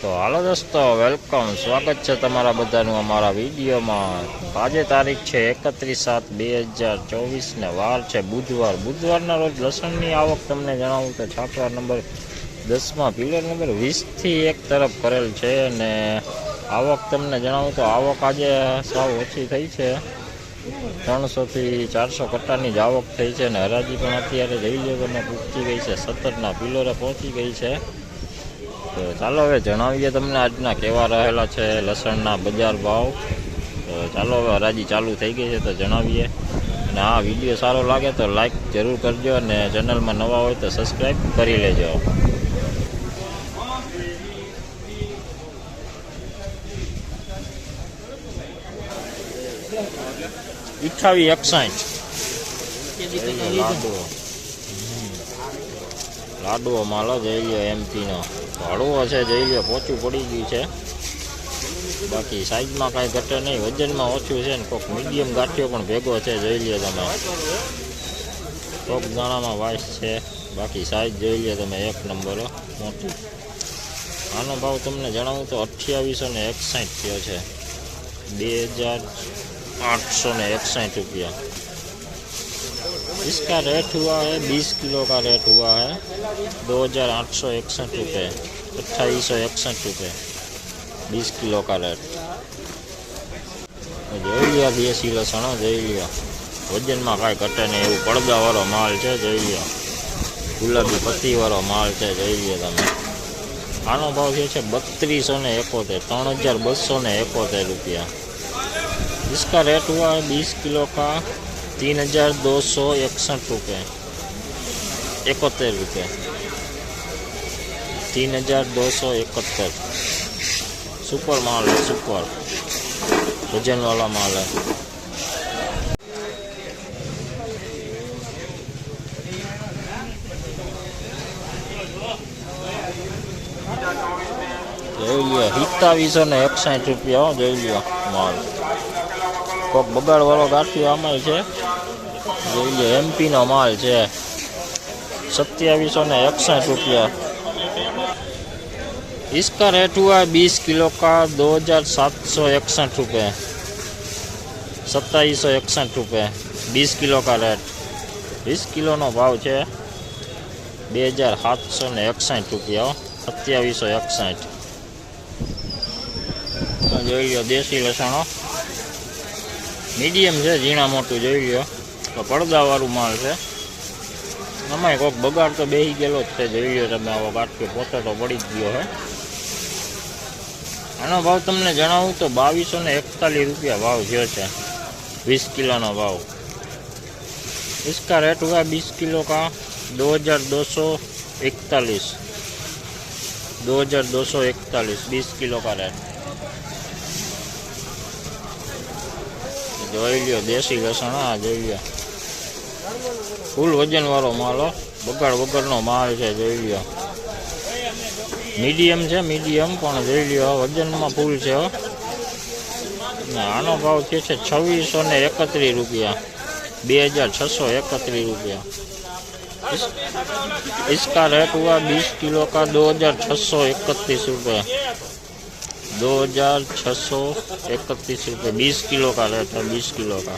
તો હાલો દોસ્તો વેલકમ સ્વાગત છે તમારા બધાનું અમારા વિડીયોમાં. આજે તારીખ છે એકત્રીસ સાત બે હજાર ચોવીસને વાર છે બુધવાર. બુધવારના રોજ લસણની આવક તમને જણાવું તો છાપરા નંબર દસમાં પિલર નંબર વીસથી એક તરફ કરેલ છે અને આવક તમને જણાવું તો આવક આજે સાવ ઓછી થઈ છે. ત્રણસોથી ચારસો કટ્ટાની જ આવક થઈ છે અને હરાજી પણ અત્યારે જઈ લો પહોંચી ગઈ છે. સત્તરના પિલોરે પહોંચી ગઈ છે. તો ચાલો હવે જણાવીએ તમને આજના કેવા રહેલા છે લસણના બજાર ભાવ. તો ચાલો હવે હરાજી ચાલુ થઈ ગઈ છે તો જણાવીએ. અને આ વીડિયો સારો લાગે તો લાઈક જરૂર કરજો અને ચેનલમાં નવા હોય તો સબસ્ક્રાઈબ કરી લેજો. અઠાવી એકસાઠ. હમ. લાડવો માલો જઈ લ્યો એમપીનો. હળવો છે જઈ લ્યો પોચું પડી ગયું છે. બાકી સાઈઝમાં કાંઈ ઘટે નહીં, વજનમાં ઓછું છે ને કોઈક મીડિયમ ગાંઠિયો પણ ભેગો છે, જોઈ લ્યો તમે. કોક દાણામાં વાઇસ છે, બાકી સાઈઝ જોઈ લે તમે એક નંબર, મોટી. આનો ભાવ તમને જણાવું તો અઠ્યાવીસો ને એકસાઠ થયો છે. બે હજાર આઠસો ને એકસાઠ રૂપિયા. इसका रेट हुआ है बीस किलो का रेट हुआ है दो हज़ार आठ सौ इकसठ रुपये अट्ठाईस सौ इकसठ रुपये बीस किलो का रेट જોઈ લ્યો દેશી લસણો જોઈ લ્યો વજનમાં કાંઈ ઘટે નહીં એવું પડદાવાળો માલ છે જોઈ લ્યો ગુલાબી પત્તીવાળો માલ છે જોઈ લ્યો તમે આનો ભાવ જે છે બત્રીસો ને એકોતેર ત્રણ હજાર બસો ને એકોતેર રૂપિયા इसका रेट हुआ है बीस किलो का तीन हजार दो सौ इकसठ रुपये इकहत्तर रुपये तीन हजार दो सौ इकहत्तर सुपर माल है सुपर वजन वाला माल है જોઈ લ્યો સિત્તાવીસો ને એકસાઠ રૂપિયા હો, જોઈ લ્યો માલ કોક બગાડવાળો ગાંઠિયો આમાંય છે જોઈ લો એમપીનો માલ છે સત્યાવીસો ને એકસઠ रुपया इसका रेट हुआ है बीस किलो का दो हजार सात सौ इकसठ रुपये सत्ताईस सौ इकसठ रुपये बीस किलो का रेट વીસ કિલોનો ભાવ છે બે હજાર સાતસો ને એકસાઠ રૂપિયા સત્યાવીસો એકસાઠ જોઈ લો દેશી લસણો મીડિયમ છે ઝીણા મોટું જોઈ લ્યો તો પડદાવાળું માલ છે આમાંય કોઈક બગાડ તો બેસી ગયેલો જ છે જોઈ લ્યો તમે આવો ગાંઠિયો પોતે તો પડી જ ગયો હે આનો ભાવ તમને જણાવું તો બાવીસો ને એકતાલીસ રૂપિયા ભાવ થયો છે વીસ કિલોનો ભાવ इसका रेट हुआ बीस किलो का दो हजार दो सौ इकतालीस दो हजार दो सौ इकतालीस बीस किलो का रेट જોઈ લ્યો દેશી લસણ આ જોઈ લ્યો ફૂલ વજન વાળો માલ હો. બગાડ વગરનો માલ છે જોઈ લ્યો મીડિયમ છે મીડિયમ પણ જોઈ લ્યો વજનમાં ફૂલ છે હો. ને આનો ભાવ થયો છે છવ્વીસો ને એકત્રીસ રૂપિયા બે હજાર છસો એકત્રીસ રૂપિયા इस- इसका रेट हुआ बीस किलो का दो हजार छः सौ इकतीस रुपये दो हजार छः सौ इकतीस रुपये बीस किलो का रेट है बीस किलो का